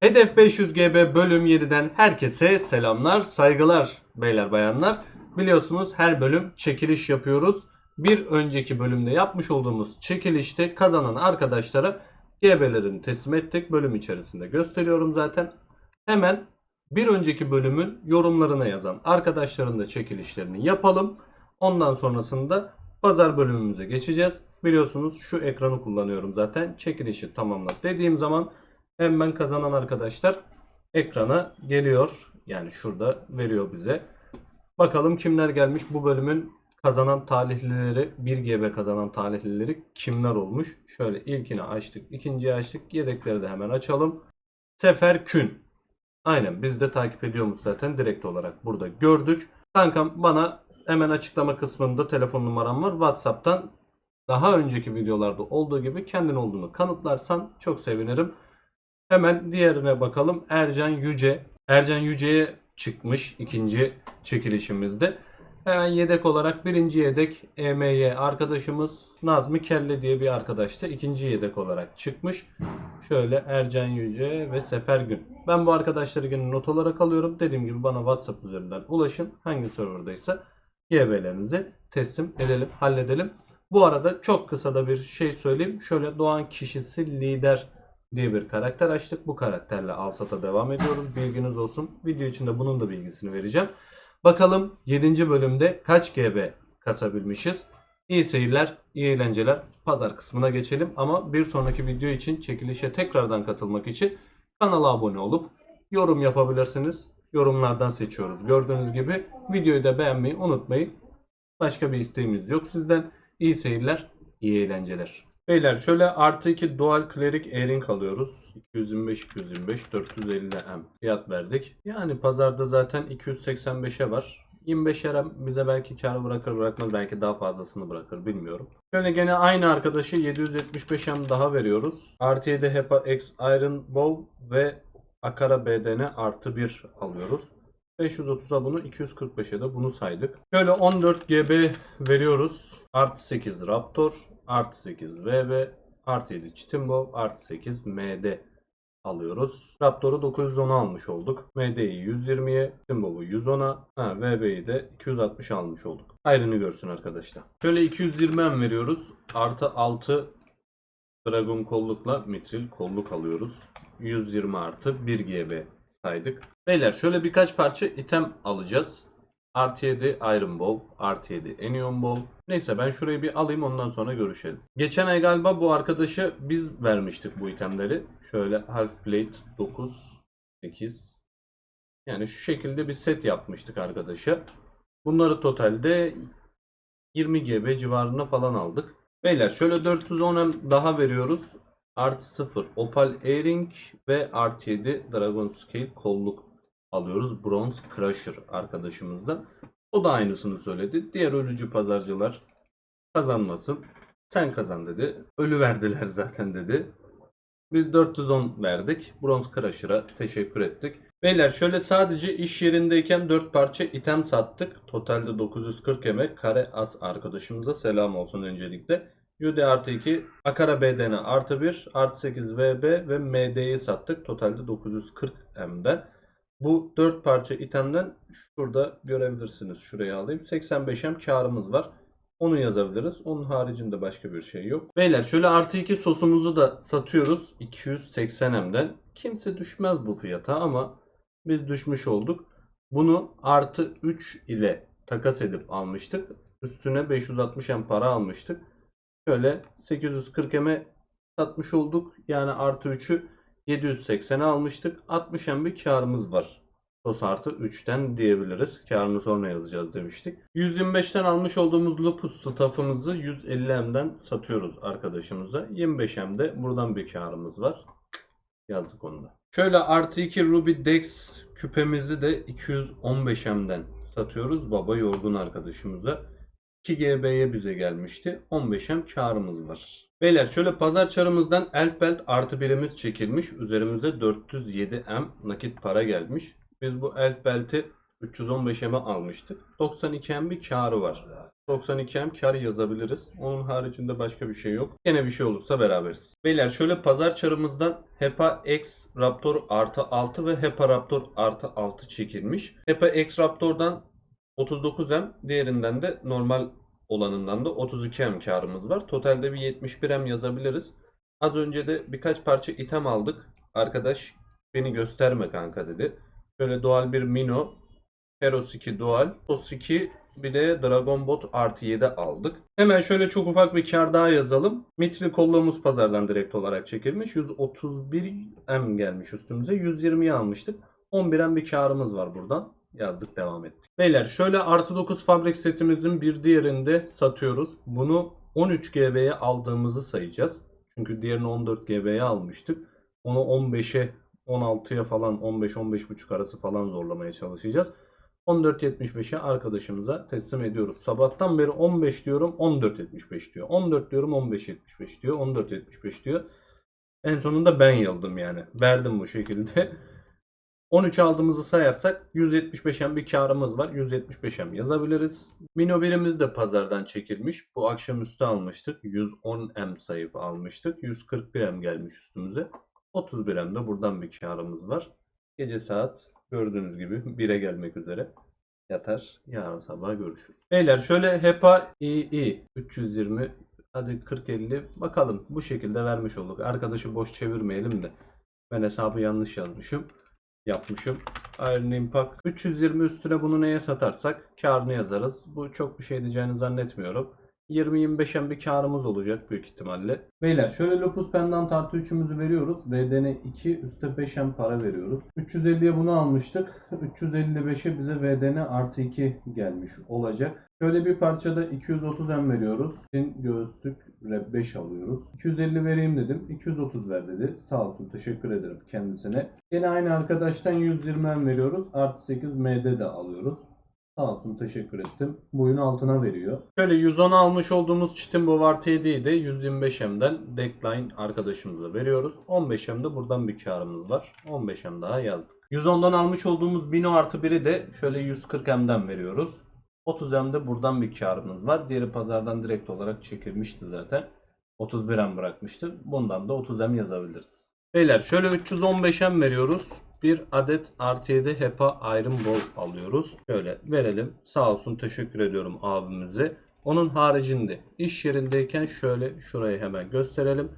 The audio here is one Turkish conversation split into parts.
Hedef 500 GB bölüm 7'den herkese selamlar, saygılar beyler bayanlar. Biliyorsunuz her bölüm çekiliş yapıyoruz. Bir önceki bölümde yapmış olduğumuz çekilişte kazanan arkadaşlara GB'lerini teslim ettik. Bölüm içerisinde gösteriyorum zaten. Hemen bir önceki bölümün yorumlarına yazan arkadaşların da çekilişlerini yapalım. Ondan sonrasında pazar bölümümüze geçeceğiz. Biliyorsunuz şu ekranı kullanıyorum zaten. Çekilişi tamamla dediğim zaman hemen kazanan arkadaşlar ekrana geliyor. Yani şurada veriyor bize. Bakalım kimler gelmiş bu bölümün kazanan talihlileri 1 GB kazanan talihlileri kimler olmuş? Şöyle ilkini açtık, ikinciyi açtık. Yedekleri de hemen açalım. Sefer Kün. Aynen biz de takip ediyormuş zaten direkt olarak burada gördük. Kankam bana hemen açıklama kısmında telefon numaram var. Whatsapp'tan daha önceki videolarda olduğu gibi kendin olduğunu kanıtlarsan çok sevinirim. Hemen diğerine bakalım. Ercan Yüce. Ercan Yüce'ye çıkmış ikinci çekilişimizde. Hemen yedek olarak birinci yedek EMY arkadaşımız Nazmi Kelle diye bir arkadaş da ikinci yedek olarak çıkmış. Şöyle Ercan Yüce ve Sefer Gün. Ben bu arkadaşları yine not olarak alıyorum. Dediğim gibi bana WhatsApp üzerinden ulaşın. Hangi serverdaysa YB'lerinizi teslim edelim, halledelim. Bu arada çok kısa da bir şey söyleyeyim. Şöyle doğan kişisi lider diye bir karakter açtık. Bu karakterle Alsat'a devam ediyoruz. Bilginiz olsun. Video içinde bunun da bilgisini vereceğim. Bakalım 7. bölümde kaç GB kasabilmişiz? İyi seyirler, iyi eğlenceler. Pazar kısmına geçelim ama bir sonraki video için çekilişe tekrardan katılmak için kanala abone olup yorum yapabilirsiniz. Yorumlardan seçiyoruz. Gördüğünüz gibi videoyu da beğenmeyi unutmayın. Başka bir isteğimiz yok sizden. İyi seyirler, iyi eğlenceler. Beyler şöyle artı 2 dual cleric airing alıyoruz. 225 225 450 M fiyat verdik. Yani pazarda zaten 285'e var. 25 RM bize belki karı bırakır bırakmaz belki daha fazlasını bırakır bilmiyorum. Şöyle gene aynı arkadaşı 775 M daha veriyoruz. Artı 7 HEPA X Iron Bow ve Akara BDN artı 1 alıyoruz. 530'a bunu 245'e de bunu saydık. Şöyle 14 GB veriyoruz. Artı 8 Raptor, artı 8 VB, artı 7 Chitimbo, artı 8 MD alıyoruz. Raptor'u 910'a almış olduk. MD'yi 120'ye, Chitimbo'yu 110'a, ha, VB'yi de 260 almış olduk. Ayrını görsün arkadaşlar. Şöyle 220 M veriyoruz. Artı 6 Dragon kollukla mitril kolluk alıyoruz. 120 artı 1 GB saydık. Beyler şöyle birkaç parça item alacağız. Artı 7 Iron Bow, artı 7 Enion Bow. Neyse ben şurayı bir alayım ondan sonra görüşelim. Geçen ay galiba bu arkadaşa biz vermiştik bu itemleri. Şöyle Half Plate 9, 8. Yani şu şekilde bir set yapmıştık arkadaşa. Bunları totalde 20 GB civarında falan aldık. Beyler şöyle 410 M daha veriyoruz. Artı 0 Opal Airing ve artı 7 Dragon Scale kolluk alıyoruz. Bronze Crusher arkadaşımızdan. O da aynısını söyledi. Diğer ölücü pazarcılar kazanmasın. Sen kazan dedi. Ölü verdiler zaten dedi. Biz 410 verdik. Bronze Crusher'a teşekkür ettik. Beyler şöyle sadece iş yerindeyken 4 parça item sattık. Totalde 940 emek. Kare As arkadaşımıza selam olsun öncelikle. Jude artı 2, Akara BDN artı 1, artı 8 VB ve MD'yi sattık. Totalde 940 M'den. Bu 4 parça itemden şurada görebilirsiniz. Şuraya alayım. 85 M karımız var. Onu yazabiliriz. Onun haricinde başka bir şey yok. Beyler şöyle artı 2 sosumuzu da satıyoruz. 280 M'den. Kimse düşmez bu fiyata ama biz düşmüş olduk. Bunu artı 3 ile takas edip almıştık. Üstüne 560 M para almıştık. Şöyle 840 M'e satmış olduk. Yani artı 3'ü 780'e almıştık. 60 M bir karımız var. Sos artı 3'ten diyebiliriz. Karını sonra yazacağız demiştik. 125'ten almış olduğumuz Lupus staff'ımızı 150 M'den satıyoruz arkadaşımıza. 25 M'de buradan bir karımız var. Yazdık onu da. Şöyle artı 2 Ruby Dex küpemizi de 215 M'den satıyoruz. Baba yorgun arkadaşımıza. 2 GB'ye bize gelmişti. 15 M karımız var. Beyler şöyle pazar çarımızdan Elf Belt artı birimiz çekilmiş. Üzerimize 407 M nakit para gelmiş. Biz bu Elf Belt'i 315 M'e almıştık. 92 M bir karı var. 92M kar yazabiliriz. Onun haricinde başka bir şey yok. Gene bir şey olursa beraberiz. Beyler şöyle pazar çarımızdan HEPA X Raptor artı 6 ve HEPA Raptor artı 6 çekilmiş. HEPA X Raptor'dan 39M diğerinden de normal olanından da 32M karımız var. Totalde bir 71M yazabiliriz. Az önce de birkaç parça item aldık. Arkadaş beni gösterme kanka dedi. Şöyle doğal bir Mino, Heros 2 doğal, Tos 2 bir de Dragon Bot artı 7 aldık. Hemen şöyle çok ufak bir kar daha yazalım. Mitri kolluğumuz pazardan direkt olarak çekilmiş. 131M gelmiş üstümüze. 120'yi almıştık. 11M bir karımız var buradan. Yazdık devam ettik. Beyler şöyle artı 9 fabrik setimizin bir diğerinde satıyoruz. Bunu 13 GB'ye aldığımızı sayacağız. Çünkü diğerini 14 GB'ye almıştık. Onu 15'e 16'ya falan 15-15.5 arası falan zorlamaya çalışacağız. 14.75'e arkadaşımıza teslim ediyoruz. Sabahtan beri 15 diyorum 14.75 diyor. 14 diyorum 15.75 diyor. 14.75 diyor. En sonunda ben yıldım yani. Verdim bu şekilde. 13 aldığımızı sayarsak 175M bir karımız var. 175M yazabiliriz. Mino birimiz de pazardan çekilmiş. Bu akşamüstü almıştık. 110M sayıp almıştık. 141M gelmiş üstümüze. 31M de buradan bir karımız var. Gece saat gördüğünüz gibi 1'e gelmek üzere yatar. Yarın sabah görüşürüz. Beyler şöyle HEPA II 320 hadi 40-50 bakalım bu şekilde vermiş olduk. Arkadaşı boş çevirmeyelim de. Ben hesabı yanlış yazmışım. Yapmışım. Iron Impact 320 üstüne bunu neye satarsak karını yazarız. Bu çok bir şey diyeceğini zannetmiyorum. 20-25'en bir karımız olacak büyük ihtimalle. Beyler şöyle Lopus Pendant artı 3'ümüzü veriyoruz. VDN 2 üstte 5'en para veriyoruz. 350'ye bunu almıştık. 355'e bize VDN artı 2 gelmiş olacak. Şöyle bir parçada 230M veriyoruz. Sin göğüslük Rep 5 alıyoruz. 250 vereyim dedim. 230 ver dedi. Sağ olsun teşekkür ederim kendisine. Yine aynı arkadaştan 120M veriyoruz. Artı 8 MD de alıyoruz. Sağ olsun teşekkür ettim. Boyun altına veriyor. Şöyle 110 almış olduğumuz çitin bu var TD'yi de 125M'den Deckline arkadaşımıza veriyoruz. 15M de buradan bir karımız var. 15M daha yazdık. 110'dan almış olduğumuz Bino artı 1'i de şöyle 140M'den veriyoruz. 30M'de buradan bir karımız var. Diğeri pazardan direkt olarak çekilmişti zaten. 31M bırakmıştı. Bundan da 30M yazabiliriz. Beyler şöyle 315M veriyoruz. Bir adet artı 7 HEPA Iron Ball alıyoruz. Şöyle verelim. Sağ olsun teşekkür ediyorum abimize. Onun haricinde iş yerindeyken şöyle şurayı hemen gösterelim.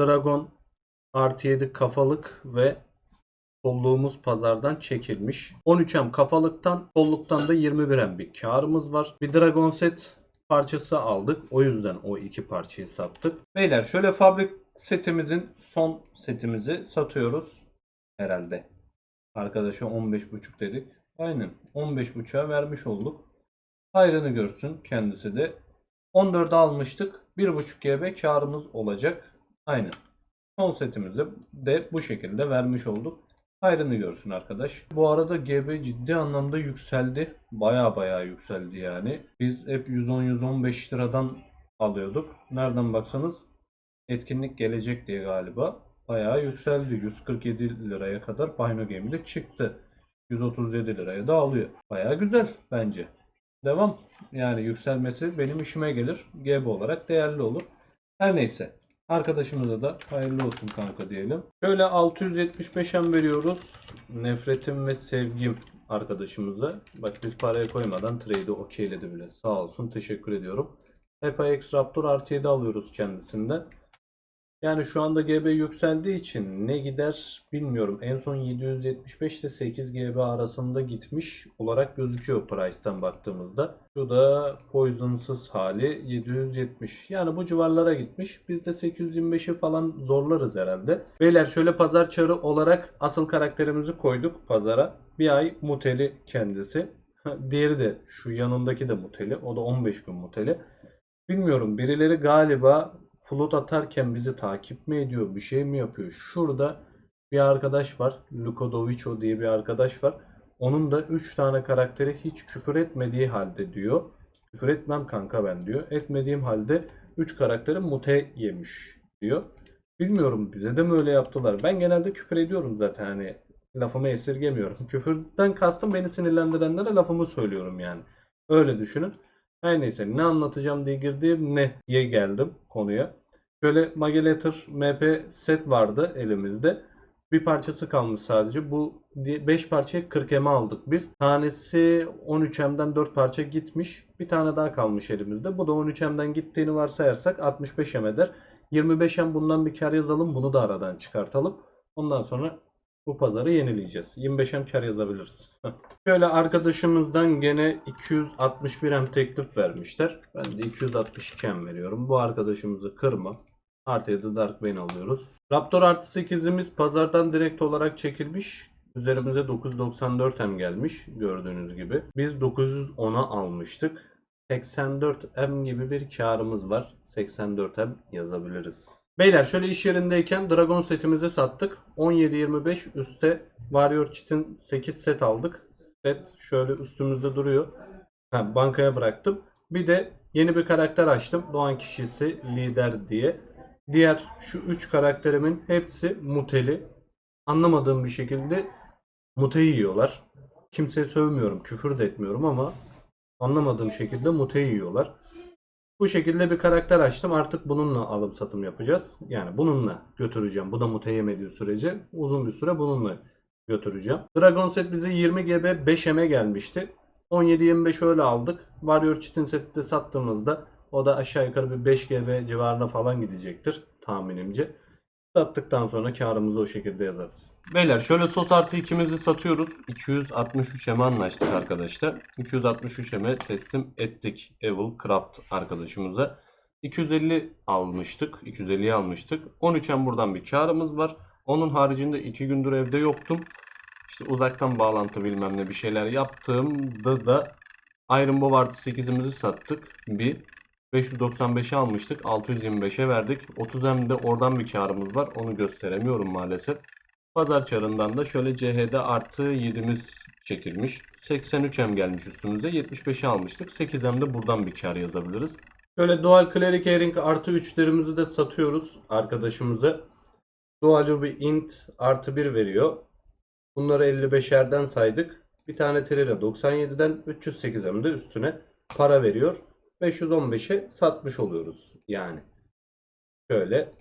Dragon artı 7 kafalık ve kolluğumuz pazardan çekilmiş. 13M kafalıktan, kolluktan da 21M bir karımız var. Bir Dragon set parçası aldık. O yüzden o iki parçayı sattık. Beyler şöyle fabrik setimizin son setimizi satıyoruz. Herhalde. Arkadaşa 15.5 dedik. Aynen 15.5'a vermiş olduk. Hayrını görsün kendisi de. 14'e almıştık. 1.5 GB karımız olacak. Aynen. Son setimizi de bu şekilde vermiş olduk. Hayrını görsün arkadaş. Bu arada GB ciddi anlamda yükseldi. Baya baya yükseldi yani. Biz hep 110-115 liradan alıyorduk. Nereden baksanız etkinlik gelecek diye galiba. Bayağı yükseldi. 147 liraya kadar Payno Game'de çıktı. 137 liraya da alıyor. Bayağı güzel bence. Devam. Yani yükselmesi benim işime gelir. GB olarak değerli olur. Her neyse. Arkadaşımıza da hayırlı olsun kanka diyelim. Şöyle 675'em veriyoruz. Nefretim ve sevgim arkadaşımıza. Bak biz paraya koymadan trade'i okeyledi bile. Sağ olsun teşekkür ediyorum. HEPA Raptor artı 7 alıyoruz kendisinden. Yani şu anda GB yükseldiği için ne gider bilmiyorum. En son 775 ile 8 GB arasında gitmiş olarak gözüküyor Price'tan baktığımızda. Şu da Poison'sız hali 770. Yani bu civarlara gitmiş. Biz de 825'i falan zorlarız herhalde. Beyler şöyle pazar çarı olarak asıl karakterimizi koyduk pazara. Bir ay muteli kendisi. Diğeri de şu yanındaki de muteli. O da 15 gün muteli. Bilmiyorum birileri galiba float atarken bizi takip mi ediyor, bir şey mi yapıyor? Şurada bir arkadaş var. Lukodovico diye bir arkadaş var. Onun da 3 tane karakteri hiç küfür etmediği halde diyor. Küfür etmem kanka ben diyor. Etmediğim halde 3 karakteri mute yemiş diyor. Bilmiyorum bize de mi öyle yaptılar. Ben genelde küfür ediyorum zaten hani lafımı esirgemiyorum. Küfürden kastım beni sinirlendirenlere lafımı söylüyorum yani. Öyle düşünün. Her neyse ne anlatacağım diye girdiğim neye geldim konuya. Şöyle Mageletter MP set vardı elimizde. Bir parçası kalmış sadece. Bu 5 parçaya 40 M aldık biz. Tanesi 13M'den 4 parça gitmiş. Bir tane daha kalmış elimizde. Bu da 13M'den gittiğini varsayarsak 65 M eder. 25M bundan bir kar yazalım. Bunu da aradan çıkartalım. Ondan sonra bu pazarı yenileyeceğiz. 25M kar yazabiliriz. Şöyle arkadaşımızdan gene 261M teklif vermişler. Ben de 262M veriyorum. Bu arkadaşımızı kırma. Artı 7 Dark Bane alıyoruz. Raptor artı 8'imiz pazardan direkt olarak çekilmiş. Üzerimize 994M gelmiş gördüğünüz gibi. Biz 910'a almıştık. 84M gibi bir karımız var. 84M yazabiliriz. Beyler şöyle iş yerindeyken Dragon setimizi sattık. 17-25 üstte Warrior Cheat'in 8 set aldık. Set şöyle üstümüzde duruyor. Ha, bankaya bıraktım. Bir de yeni bir karakter açtım. Doğan kişisi lider diye. Diğer şu 3 karakterimin hepsi muteli. Anlamadığım bir şekilde mute yiyorlar. Kimseye sövmüyorum, küfür de etmiyorum ama anlamadığım şekilde mute yiyorlar. Bu şekilde bir karakter açtım. Artık bununla alım satım yapacağız. Yani bununla götüreceğim. Bu da mute yemediği sürece uzun bir süre bununla götüreceğim. Dragon set bize 20 GB 5M'e gelmişti. 17-25 öyle aldık. Warrior Cheat'in seti de sattığımızda o da aşağı yukarı bir 5 GB civarına falan gidecektir tahminimce. Sattıktan sonra karımızı o şekilde yazarız. Beyler şöyle sos artı ikimizi satıyoruz. 263M'e anlaştık arkadaşlar. 263M'e teslim ettik Evil Craft arkadaşımıza. 250 almıştık. 250'yi almıştık. 13M buradan bir karımız var. Onun haricinde 2 gündür evde yoktum. İşte uzaktan bağlantı bilmem ne bir şeyler yaptığımda da Iron Bow artı 8'imizi sattık. Bir. 595'e almıştık. 625'e verdik. 30M'de oradan bir karımız var. Onu gösteremiyorum maalesef. Pazar çarından da şöyle CH'de artı 7'miz çekilmiş. 83M gelmiş üstümüze. 75'e almıştık. 8M'de buradan bir kar yazabiliriz. Şöyle Dual Cleric Airing artı 3'lerimizi de satıyoruz arkadaşımıza. Dual Ruby Int artı 1 veriyor. Bunları 55'erden saydık. Bir tane Trina 97'den 308'e de üstüne para veriyor. 515'e satmış oluyoruz yani. Şöyle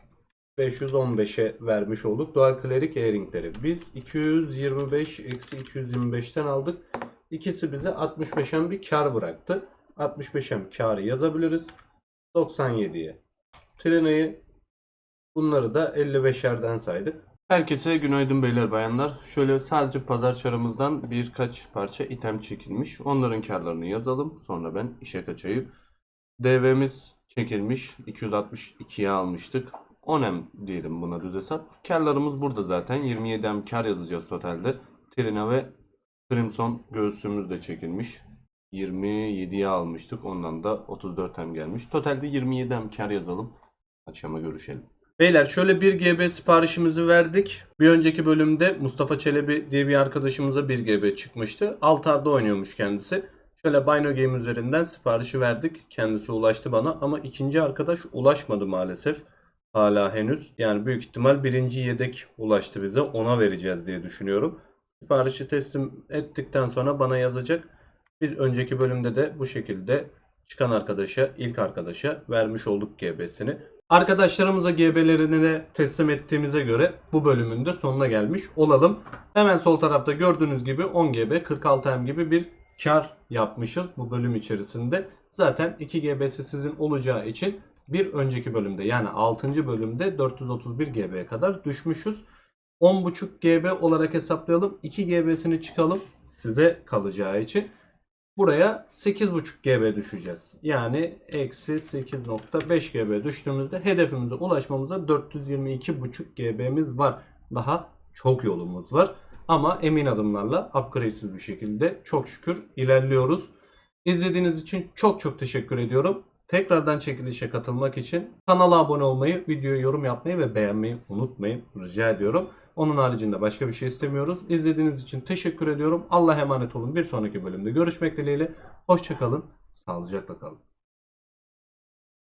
515'e vermiş olduk. Dual Cleric Airing'leri. Biz 225 eksi 225'ten aldık. İkisi bize 65'en bir kar bıraktı. 65'en karı yazabiliriz. 97'ye. Trina'yı bunları da 55'erden saydık. Herkese günaydın beyler bayanlar. Şöyle sadece pazar çarımızdan birkaç parça item çekilmiş. Onların karlarını yazalım. Sonra ben işe kaçayım. DV'miz çekilmiş. 262'ye almıştık. 10M diyelim buna düz hesap. Karlarımız burada zaten. 27M kar yazacağız totalde. Trina ve Crimson göğsümüz de çekilmiş. 27'ye almıştık. Ondan da 34M gelmiş. Totalde 27M kar yazalım. Akşama görüşelim. Beyler şöyle bir GB siparişimizi verdik. Bir önceki bölümde Mustafa Çelebi diye bir arkadaşımıza 1 GB çıkmıştı. Altar'da oynuyormuş kendisi. Şöyle Bino Game üzerinden siparişi verdik. Kendisi ulaştı bana ama ikinci arkadaş ulaşmadı maalesef. Hala henüz. Yani büyük ihtimal birinci yedek ulaştı bize. Ona vereceğiz diye düşünüyorum. Siparişi teslim ettikten sonra bana yazacak. Biz önceki bölümde de bu şekilde çıkan arkadaşa, ilk arkadaşa vermiş olduk GB'sini. Arkadaşlarımıza GB'lerini de teslim ettiğimize göre bu bölümün de sonuna gelmiş olalım. Hemen sol tarafta gördüğünüz gibi 10 GB 46M gibi bir kar yapmışız bu bölüm içerisinde. Zaten 2 GB'si sizin olacağı için bir önceki bölümde yani 6. bölümde 431 GB'ye kadar düşmüşüz. 10.5 GB olarak hesaplayalım. 2 GB'sini çıkalım size kalacağı için. Buraya 8.5 GB düşeceğiz. Yani eksi 8.5 GB düştüğümüzde hedefimize ulaşmamıza 422.5 GB'miz var. Daha çok yolumuz var. Ama emin adımlarla upgrade'siz bir şekilde çok şükür ilerliyoruz. İzlediğiniz için çok çok teşekkür ediyorum. Tekrardan çekilişe katılmak için kanala abone olmayı, videoyu yorum yapmayı ve beğenmeyi unutmayın. Rica ediyorum. Onun haricinde başka bir şey istemiyoruz. İzlediğiniz için teşekkür ediyorum. Allah'a emanet olun. Bir sonraki bölümde görüşmek dileğiyle. Hoşçakalın. Sağlıcakla kalın.